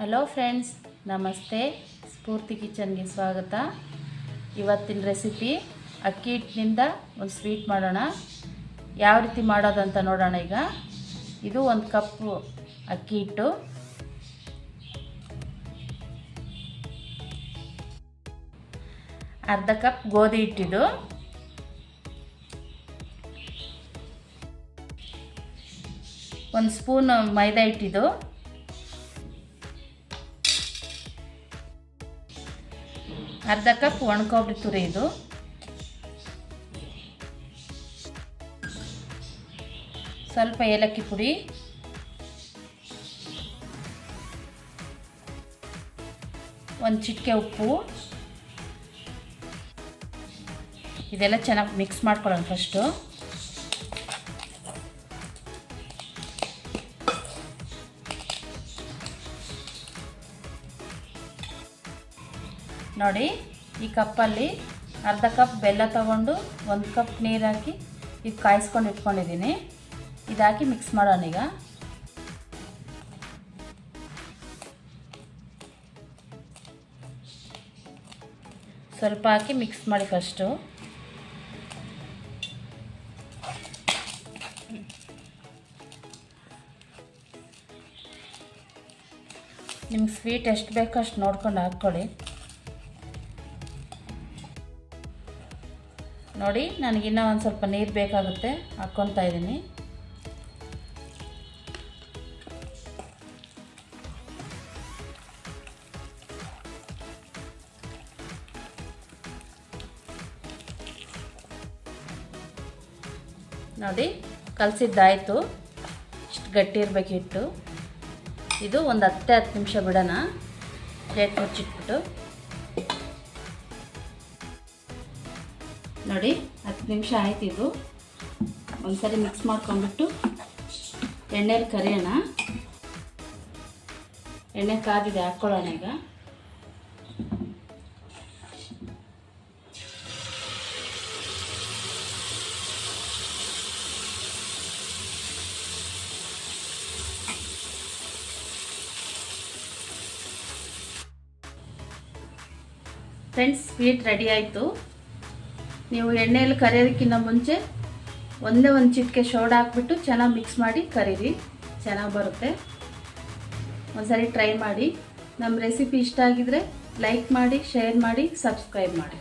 Hello friends ನಮಸ್ತೆ ಸ್ಫೂರ್ತಿ ಕಿಚನ್ಗೆ ಸ್ವಾಗತ. ಇವತ್ತಿನ ರೆಸಿಪಿ ಅಕ್ಕಿ ಹಿಟ್ಟಿನಿಂದ ಒಂದು ಸ್ವೀಟ್ ಮಾಡೋಣ. ಯಾವ ರೀತಿ ಮಾಡೋದಂತ ನೋಡೋಣ ಈಗ. ಇದು ಒಂದು ಕಪ್ಪು ಅಕ್ಕಿ ಹಿಟ್ಟು. ಅರ್ಧ ಕಪ್ ಗೋಧಿ ಹಿಟ್ಟಿದು ಒಂದು ಸ್ಪೂನ್ ಮೈದಾ ಹಿಟ್ಟಿದು. ಅರ್ಧ ಕಪ್ ಒಣಕೊಬ್ಬರಿ ತುರಿ ಇದು. ಸ್ವಲ್ಪ ಏಲಕ್ಕಿ ಪುಡಿ. ಒಂದು ಚಿಟಿಕೆ ಉಪ್ಪು. ಇದೆಲ್ಲ ಚೆನ್ನಾಗಿ ಮಿಕ್ಸ್ ಮಾಡ್ಕೊಳ್ಳೋಣ ಫಸ್ಟು ನೋಡಿ, ಈ ಕಪ್ಪಲ್ಲಿ ಅರ್ಧ ಕಪ್ ಬೆಲ್ಲ ತಗೊಂಡು ಒಂದು ಕಪ್ ನೀರು ಹಾಕಿ ಇದು ಕಾಯಿಸ್ಕೊಂಡು ಇಟ್ಕೊಂಡಿದ್ದೀನಿ. ಇದಾಕಿ ಮಿಕ್ಸ್ ಮಾಡೋಣ ಈಗ. ಸ್ವಲ್ಪ ಹಾಕಿ ಮಿಕ್ಸ್ ಮಾಡಿ ಫಸ್ಟು ನಿಮ್ಗೆ ಸ್ವೀಟ್ ಎಷ್ಟು ಬೇಕೋ ಅಷ್ಟು ನೋಡ್ಕೊಂಡು ಹಾಕ್ಕೊಳ್ಳಿ. ನೋಡಿ ನನಗಿನ್ನೂ ಒಂದು ಸ್ವಲ್ಪ ನೀರು ಬೇಕಾಗುತ್ತೆ. ಹಾಕ್ಕೊತಾ ಇದ್ದೀನಿ ನೋಡಿ, ಕಲಸಿದ್ದಾಯಿತು. ಇಷ್ಟು ಗಟ್ಟಿ ಇರಬೇಕು ಹಿಟ್ಟು. ಇದು ಒಂದು ಹತ್ತೆ ಹತ್ತು ನಿಮಿಷ ಬಿಡೋಣ. ಪ್ಲೇಟ್ ಮುಚ್ಚಿಟ್ಬಿಟ್ಟು. ನೋಡಿ, ಹತ್ತು ನಿಮಿಷ ಆಯ್ತು ಇದು. ಒಂದ್ಸರಿ ಮಿಕ್ಸ್ ಮಾಡ್ಕೊಂಡ್ಬಿಟ್ಟು ಎಣ್ಣೆಲಿ ಕರಿಯೋಣ. ಎಣ್ಣೆ ಕಾದಿದೆ ಹಾಕ್ಕೊಳ್ಳೋಣ ಈಗ. ಫ್ರೆಂಡ್ಸ್ ಸ್ವೀಟ್ ರೆಡಿ ಆಯಿತು. ನೀವು ಎಣ್ಣೆಯಲ್ಲಿ ಕರೆಯೋದಕ್ಕಿಂತ ಮುಂಚೆ ಒಂದೇ ಒಂದು ಚಿಟಿಕೆ ಶೋಡ ಹಾಕ್ಬಿಟ್ಟು ಚೆನ್ನಾಗಿ ಮಿಕ್ಸ್ ಮಾಡಿ ಕರೀರಿ. ಚೆನ್ನಾಗಿ ಬರುತ್ತೆ. ಒಂದ್ಸರಿ ಟ್ರೈ ಮಾಡಿ. ನಮ್ಮ ರೆಸಿಪಿ ಇಷ್ಟ ಆಗಿದ್ರೆ ಲೈಕ್ ಮಾಡಿ ಶೇರ್ ಮಾಡಿ ಸಬ್ಸ್ಕ್ರೈಬ್ ಮಾಡಿ.